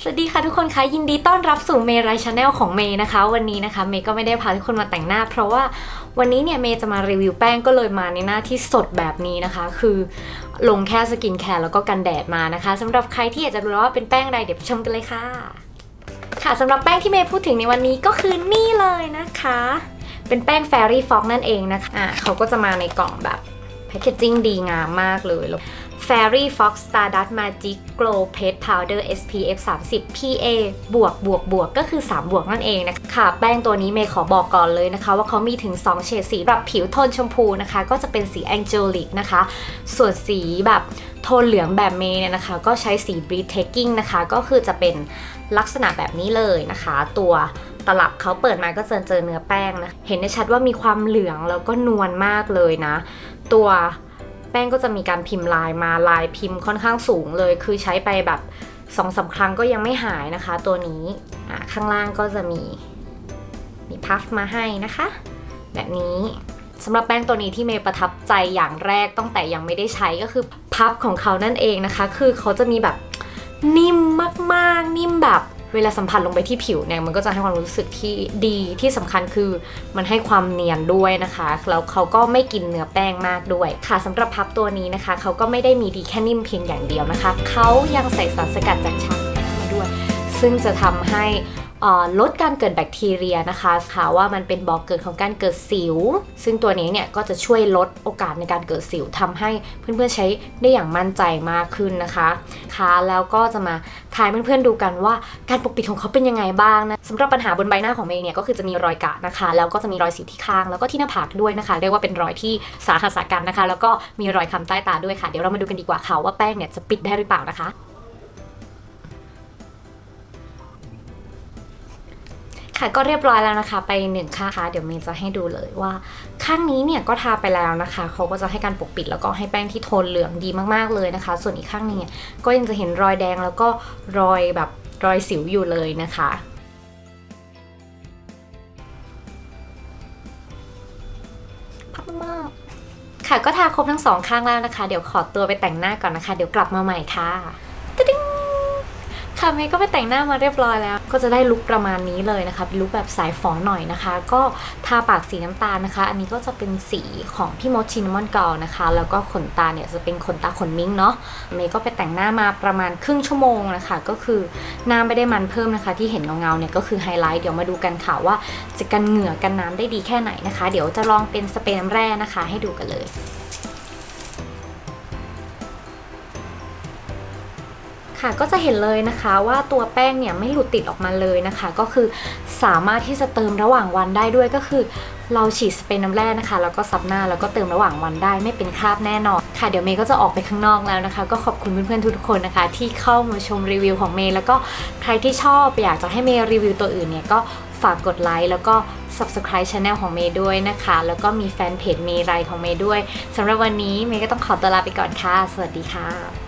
สวัสดีค่ะทุกคนคะยินดีต้อนรับสู่เมย์ไรชาแนลของเมย์นะคะ วันนี้นะคะเมย์ก็ไม่ได้พาทุกคนมาแต่งหน้า เพราะว่าวันนี้เนี่ยเมย์จะมารีวิวแป้งก็เลยมาในหน้าที่สดแบบนี้นะคะ คือลงแค่สกินแคร์แล้วก็กันแดดมานะคะสำหรับใครที่อยากจะรู้ว่าเป็นแป้งอะไรเดี๋ยวชมกันเลยค่ะ ค่ะสำหรับแป้งที่เมย์พูดถึงในวันนี้ก็คือนี่เลยนะคะ เป็นแป้ง Fairy Fox นั่นเองนะคะอะเขาก็จะมาในกล่องแบบแพคเกจจิ้งดีงามมากเลย Fairy Fox Stardust Magic Glow p a t e Powder SPF 30 PA บวกบวกบวกก็คือ 3 บวกนั่นเองนะคะค่ะแป้งตัวนี้เมย์ขอบอกก่อนเลยนะคะ ว่าเขามีถึง 2 เฉดสีแบบผิวโทนชมพูนะคะ ก็จะเป็นสี Angelic นะคะ ส่วนสีแบบโทนเหลืองแบบเมย์เนี่ยนะคะ ก็ใช้สี Breathtaking นะคะ ก็คือจะเป็นลักษณะแบบนี้เลยนะคะ ตัวตลับเขาเปิดมาก็เจะเจอเนื้อแป้งนะ เห็นได้ชัดว่ามีความเหลืองแล้วก็นวลมากเลยนะ ตัว ป้งก็จะมีการพิมพ์ลายมาลายพิมพ์ค่อนข้างสูงเลย คือใช้ไปแบบสองสาครั้งก็ยังไม่หายนะคะ ตัวนี้ข้างล่างก็จะมีมีพัฟมาให้นะคะ แบบนี้สำหรับแป้งตัวนี้ที่เมย์ประทับใจอย่างแรกตั้งแต่ยังไม่ได้ใช้ก็คือพัฟของเขานั่นเองนะคะ คือเขาจะมีแบบนิ่มมากๆ นิ่มแบบ เวลาสัมผัสลงไปที่ผิวเนี่ยมันก็จะให้ความรู้สึกที่ดีที่สำคัญคือมันให้ความเนียนด้วยนะคะแล้วเขาก็ไม่กินเนื้อแป้งมากด้วย ค่ะสำหรับพับตัวนี้นะคะเขาก็ไม่ได้มีดีแค่นิ่มเพียงอย่างเดียวนะคะเขายังใส่สารสกัดจากชามาด้วย ซึ่งจะทำให้ ลดการเกิดแบคทีเรียนะคะค่ะว่ามันเป็นบ่อกเกิดของการเกิดสิว ซึ่งตัวนี้เนี่ยก็จะช่วยลดโอกาสในการเกิดสิวทำให้เพื่อนๆใช้ได้อย่างมั่นใจมากขึ้นนะคะค่ะแล้วก็จะมาทายเพื่อนๆดูกันว่าการปกปิดของเขาเป็นยังไงบ้างนะสำหรับปัญหาบนใบหน้าของเมย์เนี่ยก็คือจะมีรอยกระนะคะ แล้วก็จะมีรอยสิวที่ข้าง แล้วก็ที่หน้าผากด้วยนะคะ เรียกว่าเป็นรอยที่สาหัสกันนะคะ แล้วก็มีรอยคำใต้ตาด้วยค่ะ เดี๋ยวเรามาดูกันดีกว่าค่ะว่าแป้งเนี่ยจะปิดได้หรือเปล่านะคะ ค่ะก็เรียบร้อยแล้วนะคะ ไปหนึ่งข้างค่ะเดี๋ยวเมย์จะให้ดูเลยว่า ข้างนี้เนี่ยก็ทาไปแล้วนะคะเขาก็จะให้การปกปิดแล้วก็ให้แป้งที่โทนเหลืองดีมากๆเลยนะคะ ส่วนอีกข้างนึงเนี่ยก็ยังจะเห็นรอยแดงแล้วก็รอยแบบรอยสิวอยู่เลยนะคะพับมากค่ะก็ทาครบทั้งสองข้างแล้วนะคะ เดี๋ยวขอตัวไปแต่งหน้าก่อนนะคะ เดี๋ยวกลับมาใหม่ค่ะตึ๊ง ค่ะเมย์ก็ไปแต่งหน้ามาเรียบร้อยแล้ว ก็จะได้ลุคประมาณนี้เลยนะคะเป็นลุคแบบสายฝอหน่อยนะคะ ก็ทาปากสีน้ำตาลนะคะ อันนี้ก็จะเป็นสีของพี่มดชินมอนเกานะคะ แล้วก็ขนตาเนี่ยจะเป็นขนตาขนมิ้งเนาะเมย์ก็ไปแต่งหน้ามาประมาณครึ่งชั่วโมงนะคะ ก็คือหน้าไม่ได้มันเพิ่มนะคะ ที่เห็นเงาๆเนี่ยก็คือไฮไลท์เดี๋ยวมาดูกันค่ะว่าจะกันเหงื่อกันน้ำได้ดีแค่ไหนนะคะ เดี๋ยวจะลองเป็นสเปรย์น้ำแร่นะคะ ให้ดูกันเลย ค่ะก็จะเห็นเลยนะคะว่าตัวแป้งเนี่ยไม่หลุดติดออกมาเลยนะคะ ก็คือสามารถที่จะเติมระหว่างวันได้ด้วยก็คือ เราฉีดสเปรย์น้ำแร่นะคะ แล้วก็ซับหน้าแล้วก็เติมระหว่างวันได้ไม่เป็นคราบแน่นอนค่ะเดี๋ยวเมย์ก็จะออกไปข้างนอกแล้วนะคะ ก็ขอบคุณเพื่อนๆทุกๆคนนะคะ ที่เข้ามาชมรีวิวของเมย์แล้วก็ใครที่ชอบอยากจะให้เมย์รีวิวตัวอื่นเนี่ยก็ฝากกดไลค์แล้วก็ subscribe channel ของเมย์ด้วยนะคะ แล้วก็มีแฟนเพจเมย์ไรของเมย์ด้วยสำหรับวันนี้เมย์ก็ต้องขอตัวลาไปก่อนค่ะ สวัสดีค่ะ